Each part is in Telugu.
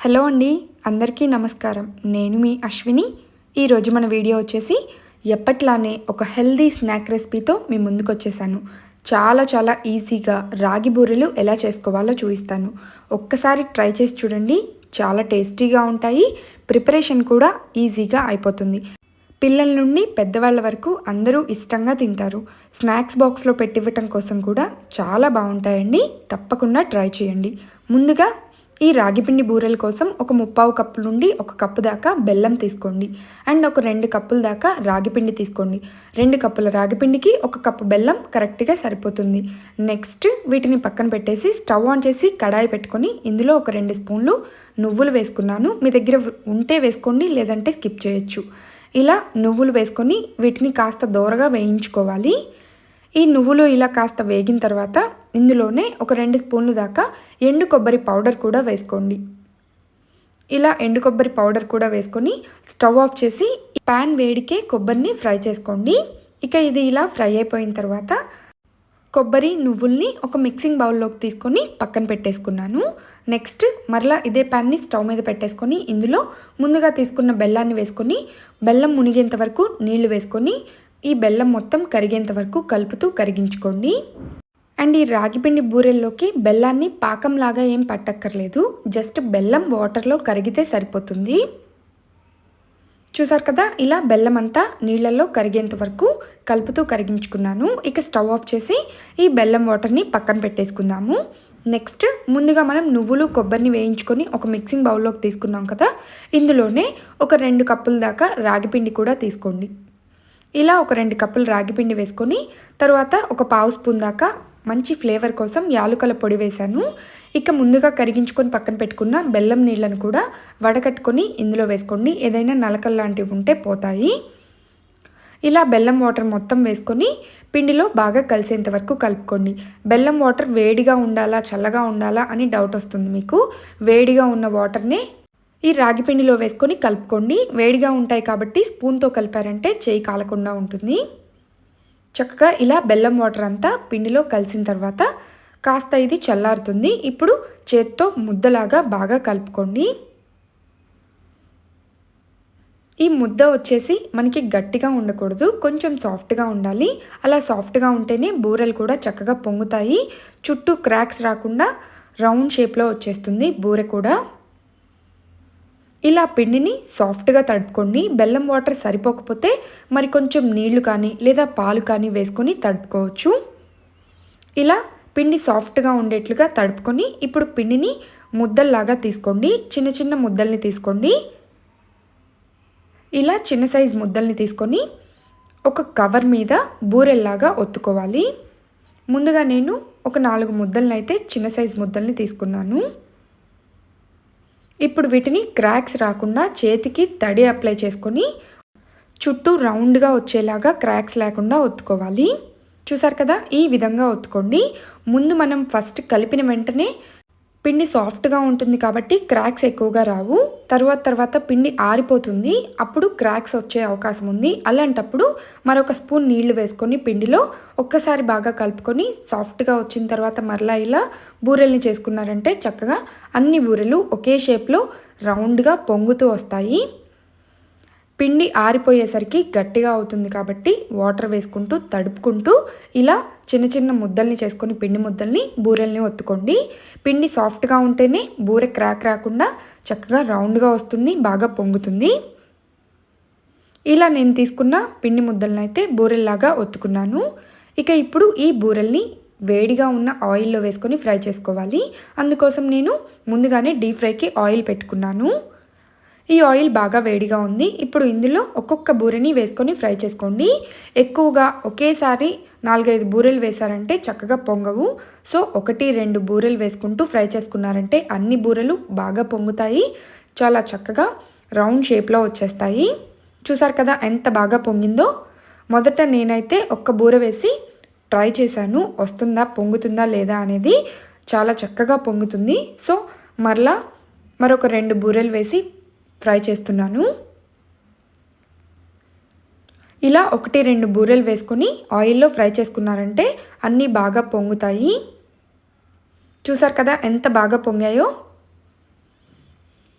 హలో అండి అందరికీ నమస్కారం. నేను మీ అశ్విని. ఈరోజు మన వీడియో వచ్చేసి ఎప్పట్లానే ఒక హెల్దీ స్నాక్ రెసిపీతో మీ ముందుకు వచ్చేసాను చాలా చాలా ఈజీగా రాగి బూరెలు ఎలా చేసుకోవాలో చూపిస్తాను. ఒక్కసారి ట్రై చేసి చూడండి. చాలా టేస్టీగా ఉంటాయి. ప్రిపరేషన్ కూడా ఈజీగా అయిపోతుంది. పిల్లల నుండి పెద్దవాళ్ళ వరకు అందరూ ఇష్టంగా తింటారు. స్నాక్స్ బాక్స్లో పెట్టివ్వటం కోసం కూడా చాలా బాగుంటాయండి. తప్పకుండా ట్రై చేయండి. ముందుగా ఈ రాగిపిండి బూరెల కోసం ఒక ముప్పావు కప్పు నుండి ఒక కప్పు దాకా బెల్లం తీసుకోండి. అండ్ ఒక రెండు కప్పుల దాకా రాగిపిండి తీసుకోండి. రెండు కప్పుల రాగిపిండికి ఒక కప్పు బెల్లం కరెక్ట్గా సరిపోతుంది. నెక్స్ట్ వీటిని పక్కన పెట్టేసి స్టవ్ ఆన్ చేసి కడాయి పెట్టుకొని ఇందులో ఒక రెండు స్పూన్లు నువ్వులు వేసుకున్నాను. మీ దగ్గర ఉంటే వేసుకోండి లేదంటే స్కిప్ చేయొచ్చు. ఇలా నువ్వులు వేసుకొని వీటిని కాస్త దోరగా వేయించుకోవాలి. ఈ నువ్వులు ఇలా కాస్త వేగిన తర్వాత ఇందులోనే ఒక రెండు స్పూన్లు దాకా ఎండు కొబ్బరి పౌడర్ కూడా వేసుకోండి. ఇలా ఎండు కొబ్బరి పౌడర్ కూడా వేసుకొని స్టవ్ ఆఫ్ చేసి ప్యాన్ వేడికే కొబ్బరిని ఫ్రై చేసుకోండి. ఇక ఇది ఇలా ఫ్రై అయిపోయిన తర్వాత కొబ్బరి నువ్వుల్ని ఒక మిక్సింగ్ బౌల్లోకి తీసుకొని పక్కన పెట్టేసుకున్నాను. నెక్స్ట్ మరలా ఇదే ప్యాన్ని స్టవ్ మీద పెట్టేసుకొని ఇందులో ముందుగా తీసుకున్న బెల్లాన్ని వేసుకొని బెల్లం మునిగేంత వరకు నీళ్ళు వేసుకొని ఈ బెల్లం మొత్తం కరిగేంత వరకు కలుపుతూ కరిగించుకోండి. అండ్ ఈ రాగిపిండి బూరెల్లోకి బెల్లాన్ని పాకంలాగా ఏం పట్టక్కర్లేదు. జస్ట్ బెల్లం వాటర్లో కరిగితే సరిపోతుంది. చూసారు కదా ఇలా బెల్లం అంతా నీళ్ళల్లో కరిగేంత వరకు కలుపుతూ కరిగించుకున్నాను. ఇక స్టవ్ ఆఫ్ చేసి ఈ బెల్లం వాటర్ని పక్కన పెట్టేసుకుందాము. నెక్స్ట్ ముందుగా మనం నువ్వులు కొబ్బరిని వేయించుకొని ఒక మిక్సింగ్ బౌల్లోకి తీసుకున్నాం కదా ఇందులోనే ఒక రెండు కప్పుల దాకా రాగిపిండి కూడా తీసుకోండి. ఇలా ఒక రెండు కప్పులు రాగిపిండి వేసుకొని తర్వాత ఒక పావు స్పూన్ దాకా మంచి ఫ్లేవర్ కోసం యాలుకల పొడి వేశాను. ఇక ముందుగా కరిగించుకొని పక్కన పెట్టుకున్న బెల్లం నీళ్ళను కూడా వడకట్టుకొని ఇందులో వేసుకోండి. ఏదైనా నలకలు లాంటివి ఉంటే పోతాయి. ఇలా బెల్లం వాటర్ మొత్తం వేసుకొని పిండిలో బాగా కలిసేంత వరకు కలుపుకోండి. బెల్లం వాటర్ వేడిగా ఉండాలా చల్లగా ఉండాలా అని డౌట్ వస్తుంది మీకు. వేడిగా ఉన్న వాటర్నే ఈ రాగి పిండిలో వేసుకొని కలుపుకోండి. వేడిగా ఉంటాయి కాబట్టి స్పూన్తో కలిపారంటే చేయి కాలకుండా ఉంటుంది. చక్కగా ఇలా బెల్లం వాటర్ అంతా పిండిలో కలిసిన తర్వాత కాస్త ఇది చల్లారుతుంది. ఇప్పుడు చేత్తో ముద్దలాగా బాగా కలుపుకోండి. ఈ ముద్ద వచ్చేసి మనకి గట్టిగా ఉండకూడదు కొంచెం సాఫ్ట్గా ఉండాలి. అలా సాఫ్ట్గా ఉంటేనే బూరెలు కూడా చక్కగా పొంగుతాయి. చుట్టూ క్రాక్స్ రాకుండా రౌండ్ షేప్లో వచ్చేస్తుంది బూరె కూడా. ఇలా పిండిని సాఫ్ట్గా తడుపుకోండి బెల్లం వాటర్ సరిపోకపోతే మరి కొంచెం నీళ్ళు కానీ లేదా పాలు కానీ వేసుకొని తడుపుకోవచ్చు. ఇలా పిండి సాఫ్ట్గా ఉండేట్లుగా తడుపుకొని ఇప్పుడు పిండిని ముద్దల్లాగా తీసుకోండి. చిన్న చిన్న ముద్దల్ని తీసుకోండి. ఇలా చిన్న సైజ్ ముద్దల్ని తీసుకొని ఒక కవర్ మీద బూరెల్లాగా ఒత్తుకోవాలి. ముందుగా నేను ఒక నాలుగు ముద్దల్ని అయితే చిన్న సైజ్ ముద్దల్ని తీసుకున్నాను. ఇప్పుడు వీటిని క్రాక్స్ రాకుండా చేతికి తడి అప్లై చేసుకొని చుట్టూ రౌండ్గా వచ్చేలాగా క్రాక్స్ లేకుండా ఒత్తుకోవాలి. చూసారు కదా? ఈ విధంగా ఒత్తుకోండి. ముందు మనం ఫస్ట్ కలిపిన వెంటనే పిండి సాఫ్ట్గా ఉంటుంది కాబట్టి క్రాక్స్ ఎక్కువగా రావు. తర్వాత తర్వాత పిండి ఆరిపోతుంది. అప్పుడు క్రాక్స్ వచ్చే అవకాశం ఉంది. అలాంటప్పుడు మరొక స్పూన్ నీళ్ళు వేసుకొని పిండిలో ఒక్కసారి బాగా కలుపుకొని సాఫ్ట్గా వచ్చిన తర్వాత మరలా ఇలా బూరెల్ని చేసుకున్నారంటే చక్కగా అన్ని బూరెలు ఒకే షేప్లో రౌండ్గా పొంగుతూ వస్తాయి. పిండి ఆరిపోయేసరికి గట్టిగా అవుతుంది కాబట్టి వాటర్ వేసుకుంటూ తడుపుకుంటూ ఇలా చిన్న చిన్న ముద్దల్ని చేసుకొని పిండి ముద్దల్ని బూరెల్ని ఒత్తుకోండి. పిండి సాఫ్ట్గా ఉంటేనే బూరె క్రాక్ రాకుండా చక్కగా రౌండ్గా వస్తుంది బాగా పొంగుతుంది. ఇలా నేను తీసుకున్న పిండి ముద్దలను అయితే బూరెల్లాగా ఒత్తుకున్నాను. ఇక ఇప్పుడు ఈ బూరెల్ని వేడిగా ఉన్న ఆయిల్లో వేసుకొని ఫ్రై చేసుకోవాలి. అందుకోసం నేను ముందుగానే డీప్ ఫ్రైకి ఆయిల్ పెట్టుకున్నాను. ఈ ఆయిల్ బాగా వేడిగా ఉంది. ఇప్పుడు ఇందులో ఒక్కొక్క బూరెని వేసుకొని ఫ్రై చేసుకోండి. ఎక్కువగా ఒకేసారి నాలుగైదు బూరెలు వేశారంటే చక్కగా పొంగవు. సో ఒకటి రెండు బూరెలు వేసుకుంటూ ఫ్రై చేసుకున్నారంటే అన్ని బూరెలు బాగా పొంగుతాయి. చాలా చక్కగా రౌండ్ షేప్లో వచ్చేస్తాయి. చూసారు కదా ఎంత బాగా పొంగిందో? మొదట నేనైతే ఒక్క బూర వేసి ట్రై చేశాను. వస్తుందా పొంగుతుందా లేదా అనేది చాలా చక్కగా పొంగుతుంది. సో మరలా మరొక రెండు బూరెలు వేసి ఫ్రై చేస్తున్నాను. ఇలా ఒకటి రెండు బూరెలు వేసుకొని ఆయిల్లో ఫ్రై చేసుకున్నారంటే అన్నీ బాగా పొంగుతాయి. చూసారు కదా ఎంత బాగా పొంగాయో?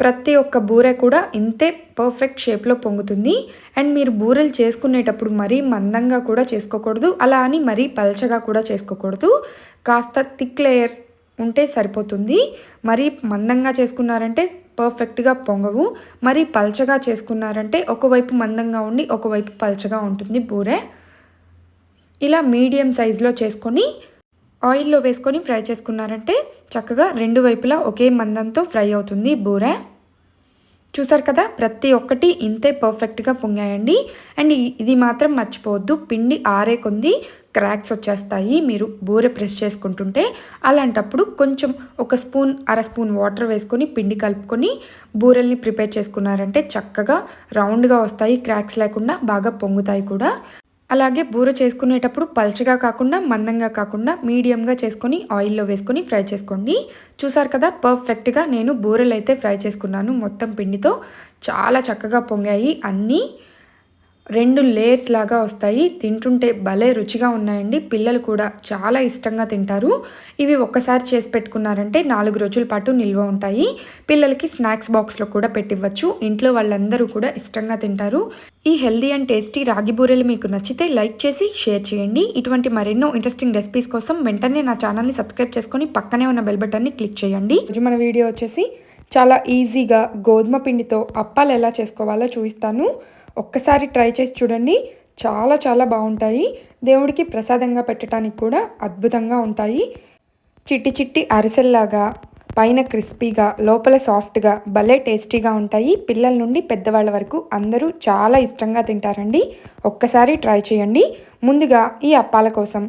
ప్రతి ఒక్క బూరె కూడా ఇంతే పర్ఫెక్ట్ షేప్లో పొంగుతుంది. అండ్ మీరు బూరెలు చేసుకునేటప్పుడు మరీ మందంగా కూడా చేసుకోకూడదు అలా అని మరీ పల్చగా కూడా చేసుకోకూడదు. కాస్త థిక్ లేయర్ ఉంటే సరిపోతుంది. మరీ మందంగా చేసుకున్నారంటే పర్ఫెక్ట్గా పొంగవు. మరి పల్చగా చేసుకున్నారంటే ఒకవైపు మందంగా ఉండి ఒకవైపు పల్చగా ఉంటుంది బూరె. ఇలా మీడియం సైజులో చేసుకొని ఆయిల్లో వేసుకొని ఫ్రై చేసుకున్నారంటే చక్కగా రెండు వైపులా ఒకే మందంతో ఫ్రై అవుతుంది బూరె. చూసారు కదా? ప్రతి ఒక్కటి ఇంతే పర్ఫెక్ట్గా పొంగాయండి. అండ్ ఇది మాత్రం మర్చిపోవద్దు. పిండి ఆరే కొంది క్రాక్స్ వచ్చేస్తాయి. మీరు బూరె ప్రెస్ చేసుకుంటుంటే అలాంటప్పుడు కొంచెం ఒక స్పూన్ అర స్పూన్ వాటర్ వేసుకొని పిండి కలుపుకొని బూరెల్ని ప్రిపేర్ చేసుకున్నారంటే చక్కగా రౌండ్గా వస్తాయి. క్రాక్స్ లేకుండా బాగా పొంగుతాయి కూడా. అలాగే బూర చేసుకునేటప్పుడు పల్చగా కాకుండా మందంగా కాకుండా మీడియంగా చేసుకొని ఆయిల్లో వేసుకొని ఫ్రై చేసుకోండి. చూసారు కదా పర్ఫెక్ట్గా నేను బూరెలు అయితే ఫ్రై చేసుకున్నాను మొత్తం పిండితో. చాలా చక్కగా పొంగాయి అన్నీ. రెండు లేయర్స్ లాగా వస్తాయి. తింటుంటే భలే రుచిగా ఉన్నాయండి. పిల్లలు కూడా చాలా ఇష్టంగా తింటారు. ఇవి ఒక్కసారి చేసి పెట్టుకున్నారంటే నాలుగు రోజుల పాటు నిల్వ ఉంటాయి. పిల్లలకి స్నాక్స్ బాక్స్లో కూడా పెట్టివ్వచ్చు. ఇంట్లో వాళ్ళందరూ కూడా ఇష్టంగా తింటారు. ఈ హెల్దీ అండ్ టేస్టీ రాగి బూరెలు మీకు నచ్చితే లైక్ చేసి షేర్ చేయండి. ఇటువంటి మరెన్నో ఇంట్రెస్టింగ్ రెసిపీస్ కోసం వెంటనే నా ఛానల్ని సబ్స్క్రైబ్ చేసుకొని పక్కనే ఉన్న బెల్ బటన్ని క్లిక్ చేయండి. రోజు మన వీడియో వచ్చేసి చాలా ఈజీగా గోధుమ పిండితో అప్పాలు ఎలా చేసుకోవాలో చూపిస్తాను. ఒక్కసారి ట్రై చేసి చూడండి. చాలా చాలా బాగుంటాయి. దేవుడికి ప్రసాదంగా పెట్టడానికి కూడా అద్భుతంగా ఉంటాయి. చిట్టి చిట్టి అరిసెల్లాగా పైన క్రిస్పీగా లోపల సాఫ్ట్గా భలే టేస్టీగా ఉంటాయి. పిల్లల నుండి పెద్దవాళ్ళ వరకు అందరూ చాలా ఇష్టంగా తింటారండి. ఒక్కసారి ట్రై చేయండి. ముందుగా ఈ అప్పాల కోసం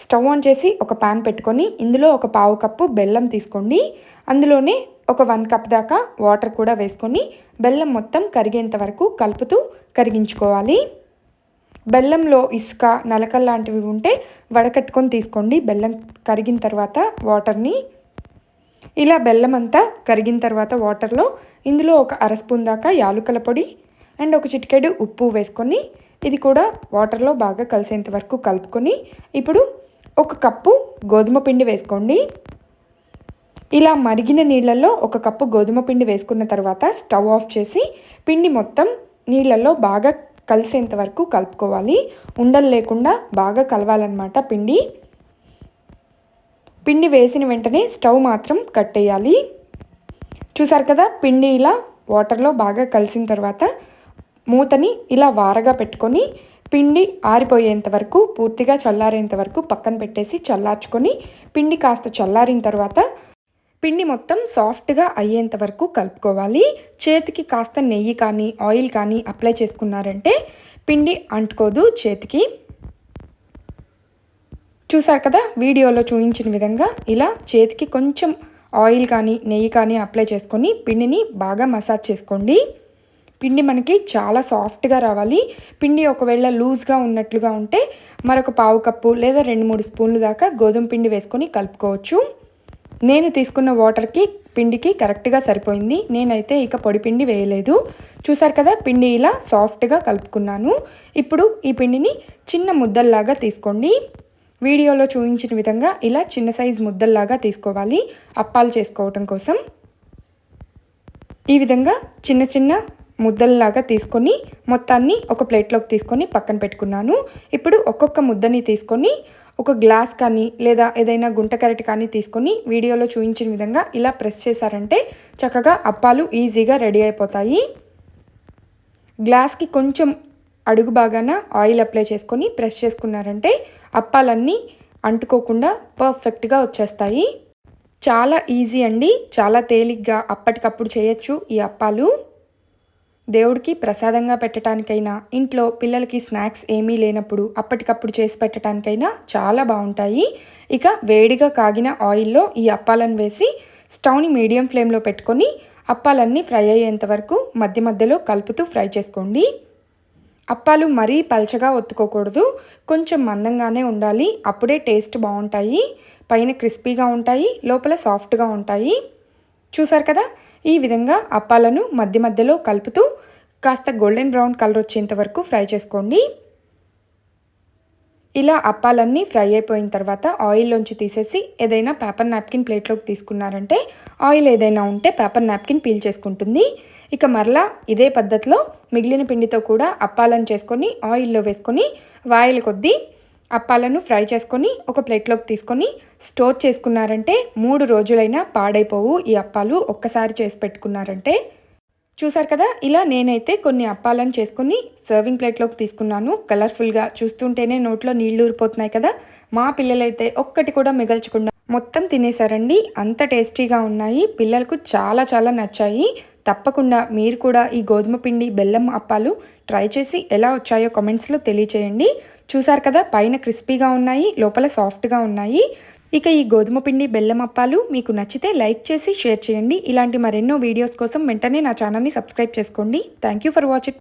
స్టవ్ ఆన్ చేసి ఒక పాన్ పెట్టుకొని ఇందులో ఒక పావు కప్పు బెల్లం తీసుకోండి. అందులోనే ఒక వన్ కప్ దాకా వాటర్ కూడా వేసుకొని బెల్లం మొత్తం కరిగేంత వరకు కలుపుతూ కరిగించుకోవాలి. బెల్లంలో ఇసుక నలకల్ లాంటివి ఉంటే వడకట్టుకొని తీసుకోండి. బెల్లం కరిగిన తర్వాత వాటర్ని ఇలా బెల్లం అంతా కరిగిన తర్వాత వాటర్లో ఇందులో ఒక అర స్పూన్ దాకా యాలుకల పొడి అండ్ ఒక చిటికెడు ఉప్పు వేసుకొని ఇది కూడా వాటర్లో బాగా కలిసేంత వరకు కలుపుకొని ఇప్పుడు ఒక కప్పు గోధుమ పిండి వేసుకోండి. ఇలా మరిగిన నీళ్ళల్లో ఒక కప్పు గోధుమ పిండి వేసుకున్న తర్వాత స్టవ్ ఆఫ్ చేసి పిండి మొత్తం నీళ్ళల్లో బాగా కలిసేంత వరకు కలుపుకోవాలి. ఉండలు లేకుండా బాగా కలవాలన్నమాట పిండి. పిండి వేసిన వెంటనే స్టవ్ మాత్రం కట్టేయాలి చూసారు కదా పిండి ఇలా వాటర్లో బాగా కలిసిన తర్వాత మూతని ఇలా వారగా పెట్టుకొని పిండి ఆరిపోయేంత వరకు పూర్తిగా చల్లారేంత వరకు పక్కన పెట్టేసి చల్లార్చుకొని పిండి కాస్త చల్లారిన తర్వాత పిండి మొత్తం సాఫ్ట్గా అయ్యేంత వరకు కలుపుకోవాలి. చేతికి కాస్త నెయ్యి కానీ ఆయిల్ కానీ అప్లై చేసుకున్నారంటే పిండి అంటుకోదు చేతికి. చూసారు కదా? వీడియోలో చూపించిన విధంగా ఇలా చేతికి కొంచెం ఆయిల్ కానీ నెయ్యి కానీ అప్లై చేసుకొని పిండిని బాగా మసాజ్ చేసుకోండి. పిండి మనకి చాలా సాఫ్ట్గా రావాలి. పిండి ఒకవేళ లూజ్గా ఉన్నట్లుగా ఉంటే మరొక పావు కప్పు లేదా రెండు మూడు స్పూన్లు దాకా గోధుమ పిండి వేసుకొని కలుపుకోవచ్చు. నేను తీసుకున్న వాటర్కి పిండికి కరెక్ట్గా సరిపోయింది. నేనైతే ఇక పొడి పిండి వేయలేదు. చూసారు కదా పిండి ఇలా సాఫ్ట్గా కలుపుకున్నాను. ఇప్పుడు ఈ పిండిని చిన్న ముద్దల్లాగా తీసుకోండి. వీడియోలో చూపించిన విధంగా ఇలా చిన్న సైజ్ ముద్దల్లాగా తీసుకోవాలి. అప్పాలు చేసుకోవటం కోసం. ఈ విధంగా చిన్న చిన్న ముద్దల్లాగా తీసుకొని మొత్తాన్ని ఒక ప్లేట్లోకి తీసుకొని పక్కన పెట్టుకున్నాను. ఇప్పుడు ఒక్కొక్క ముద్దని తీసుకొని ఒక గ్లాస్ కానీ లేదా ఏదైనా గుంట కరెట్ కానీ తీసుకొని వీడియోలో చూపించిన విధంగా ఇలా ప్రెస్ చేశారంటే చక్కగా అప్పాలు ఈజీగా రెడీ అయిపోతాయి. గ్లాస్కి కొంచెం అడుగు బాగాన ఆయిల్ అప్లై చేసుకొని ప్రెస్ చేసుకున్నారంటే అప్పాలన్నీ అంటుకోకుండా పర్ఫెక్ట్గా వచ్చేస్తాయి. చాలా ఈజీ అండి. చాలా తేలిగ్గా అప్పటికప్పుడు చేయొచ్చు ఈ అప్పాలు. దేవుడికి ప్రసాదంగా పెట్టడానికైనా ఇంట్లో పిల్లలకి స్నాక్స్ ఏమీ లేనప్పుడు అప్పటికప్పుడు చేసి పెట్టడానికైనా చాలా బాగుంటాయి. ఇక వేడిగా కాగిన ఆయిల్లో ఈ అప్పాలను వేసి స్టవ్ని మీడియం ఫ్లేమ్లో పెట్టుకొని అప్పాలన్నీ ఫ్రై అయ్యేంత వరకు మధ్య మధ్యలో కలుపుతూ ఫ్రై చేసుకోండి. అప్పాలు మరీ పల్చగా ఒత్తుకోకూడదు. కొంచెం మందంగానే ఉండాలి. అప్పుడే టేస్ట్ బాగుంటాయి. పైన క్రిస్పీగా ఉంటాయి. లోపల సాఫ్ట్గా ఉంటాయి. చూసారు కదా? ఈ విధంగా అప్పాలను మధ్య మధ్యలో కలుపుతూ కాస్త గోల్డెన్ బ్రౌన్ కలర్ వచ్చేంత వరకు ఫ్రై చేసుకోండి. ఇలా అప్పాలన్నీ ఫ్రై అయిపోయిన తర్వాత ఆయిల్లోంచి తీసేసి ఏదైనా పేపర్ నాప్కిన్ ప్లేట్లోకి తీసుకున్నారంటే ఆయిల్ ఏదైనా ఉంటే పేపర్ నాప్కిన్ పీల్ చేసుకుంటుంది. ఇక మరలా ఇదే పద్ధతిలో మిగిలిన పిండితో కూడా అప్పాలను చేసుకొని ఆయిల్లో వేసుకొని వాయిల్ కొద్దీ అప్పాలను ఫ్రై చేసుకొని ఒక ప్లేట్లోకి తీసుకొని స్టోర్ చేసుకున్నారంటే మూడు రోజులైనా పాడైపోవు. ఈ అప్పాలు ఒక్కసారి చేసి పెట్టుకున్నారంటే చూసారు కదా? ఇలా నేనైతే కొన్ని అప్పాలను చేసుకుని సర్వింగ్ ప్లేట్లోకి తీసుకున్నాను. కలర్ఫుల్గా చూస్తుంటేనే నోట్లో నీళ్ళు ఊరిపోతున్నాయి కదా? మా పిల్లలైతే ఒక్కటి కూడా మిగల్చకుండా మొత్తం తినేసారండి అంత టేస్టీగా ఉన్నాయి. పిల్లలకు చాలా చాలా నచ్చాయి. తప్పకుండా మీరు కూడా ఈ గోధుమ పిండి బెల్లం అప్పాలు ట్రై చేసి ఎలా వచ్చాయో కామెంట్స్లో తెలియచేయండి. చూసారు కదా పైన క్రిస్పీగా ఉన్నాయి లోపల సాఫ్ట్గా ఉన్నాయి. ఇక ఈ గోధుమ పిండి బెల్లం అప్పాలు మీకు నచ్చితే లైక్ చేసి షేర్ చేయండి. ఇలాంటి మరెన్నో వీడియోస్ కోసం వెంటనే నా ఛానల్ని సబ్స్క్రైబ్ చేసుకోండి. Thank you for watching